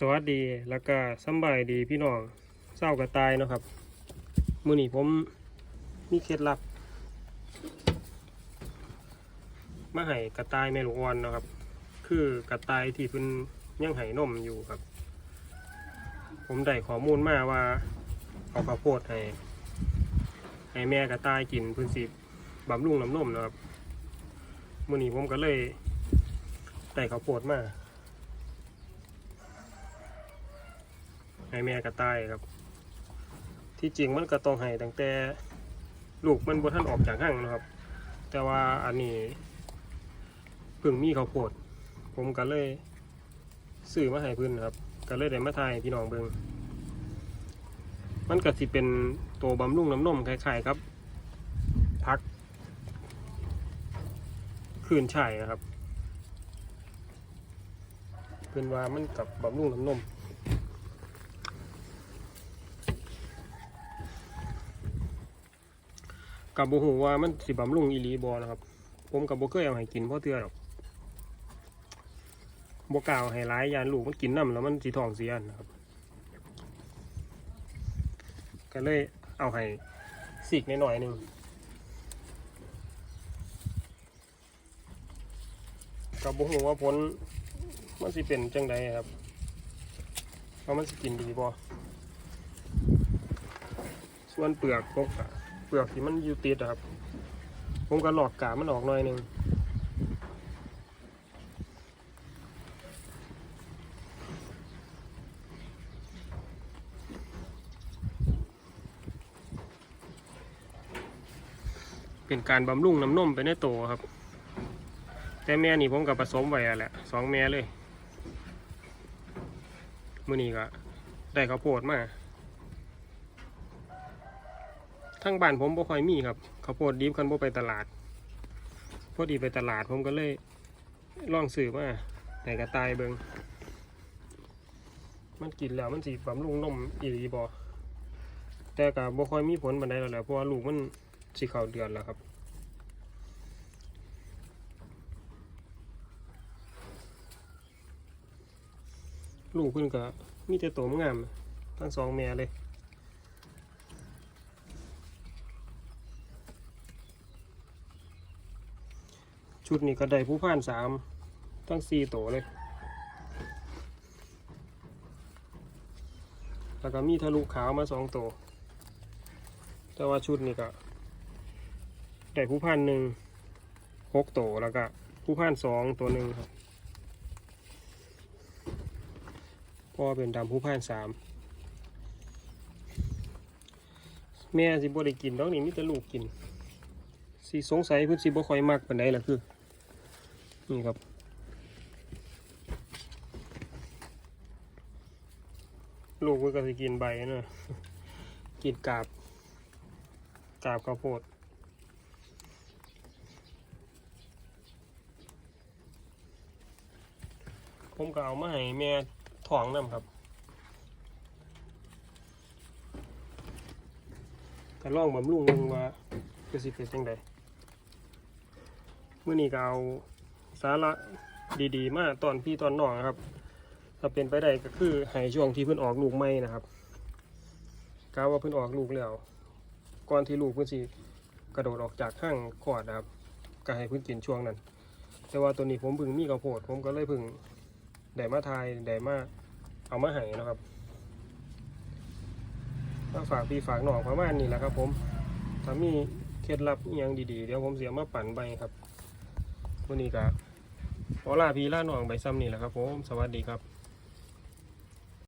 สวัสดีแล้วก็สบายดีพี่น้องเศร้ากระตายนะครับ มือนี้ผมมีเคล็ดลับมาให้กระต่ายแมลูกอ่อนนะครับ คือกระต่ายที่เพิ่นยังให้นมอยู่ครับ ผมได้ข้อมูลมาว่าเอาข้าวโพดให้ให้แม่กระต่ายกินเพิ่นสิบำรุงน้ำนมนะครับมือนี้ผมก็เลยได้ข้าวโพดมา ให้แม่กระต่ายครับ ที่จริงมันก็ต้องให้ตั้งแต่ลูกมันบ่ทันออกจากห้างนะครับ แต่ว่าอันนี้เพิ่งมีข้าวโพด ผมก็เลยซื้อมาให้เพิ่นครับ ก็เลยได้มาทายพี่น้องเบิงมันก็สิเป็นตัวบำรุงน้ำนมคล้ายๆครับพัก คืนฉ่ายนะครับ เพิ่นว่ามันกับบำรุงน้ำนม กับบ่ฮู้ว่ามันสิบำรุงอีหลีบ่นะครับ ผมกับบ่เคยเอาให้กินเพราะเทื่อดอกบกล้าเอาให้หลายยานลูกมันกินน้ำแล้วมันสิท้องเสียนะครับ ก็เลยเอาให้สิกหน่อยหนึ่งกับบ่ฮู้ว่าผลมันสิเป็นจังใดครับว่าะมันสิกินดีบ่ส่วนเปลือกพกอะ เปลือกที่มันอยู่ติดครับ ผมก็หลอกกามันออกหน่อยหนึ่งเป็นการบำรุงน้ำนมไปในโตวครับ แต่แม่นี่ผมกับผสมไว้อะแหละสองแม่เลย มื่อนี้ก็ได้ข้าวโพดมา ทั้งบ้านผมบ่ค่อยมีครับข้าวโพดดิบคันบ่ไปตลาดพอดีไปตลาดผมก็เลยลองซื้อมาแต่กระต่ายเบิงมันกินแล้วมันสิบำรุงนมอีหลีบ่แต่ก็บ่ค่อยมีผลปานใดแล้วแหละเพราะว่าลูกมันสิเข้าเดือนแล้วครับลูกเพิ่นก็มีแต่โตวงาม ทั้งสองแม่เลย ชุดนี้ก็ได้ผู้พ่านสามตั้งสี่โตวเลย แล้วก็มีทะลุขาวมาสองตัวแต่ว่าชุดนี้ก็ได้ผู้พ่านหนึ่งหกตัวแล้วก็ผู้พ่านสองตัวหนึ่งครับพ่อเป็นดำผู้พ่านสามแม่สิบ่ได้กินดอกนี่มีแต่ลูกกินสิสงสัยเพิ่นสิบ่ค่อยมักปานใดล่ะคือ นี่ครับ ลูกมันก็สิกินใบนะกินกาบ กาบข้าวโพดผมก็เอามาให้แม่ท้องน้ำครับก็ลองบำรุงเบิ่งว่าจะสิเป็นจังไดเมื่อนี้ก็เอา ระดีๆ มาตอนพี่ตอนน้องครับ ถ้าเป็นไปได้ก็คือให้ช่วงที่เพิ่นออกลูกใหม่นะครับกาว่าเพิ่นออกลูกแล้วก่อนที่ลูกเพิ่นสิกระโดดออกจากข้างคลอดนะครับก็ให้เพิ่นกินช่วงนั้น แต่ว่าตัวนี้ผมเพิ่งมีข้าวโพดผมก็เลยเพิ่งได้มาทายได้มาเอามาให้นะครับมาฝากพี่ฝากหน้องประมาณนี้แหละครับ ผมถ้ามีเคล็ดลับอหยังดีๆ เดี๋ยวผมเสียมาปั่นใบครับวันนี้ก็ ขอลาพี่ลาน้องไปซ้ำนี่แหละครับผม สวัสดีครับ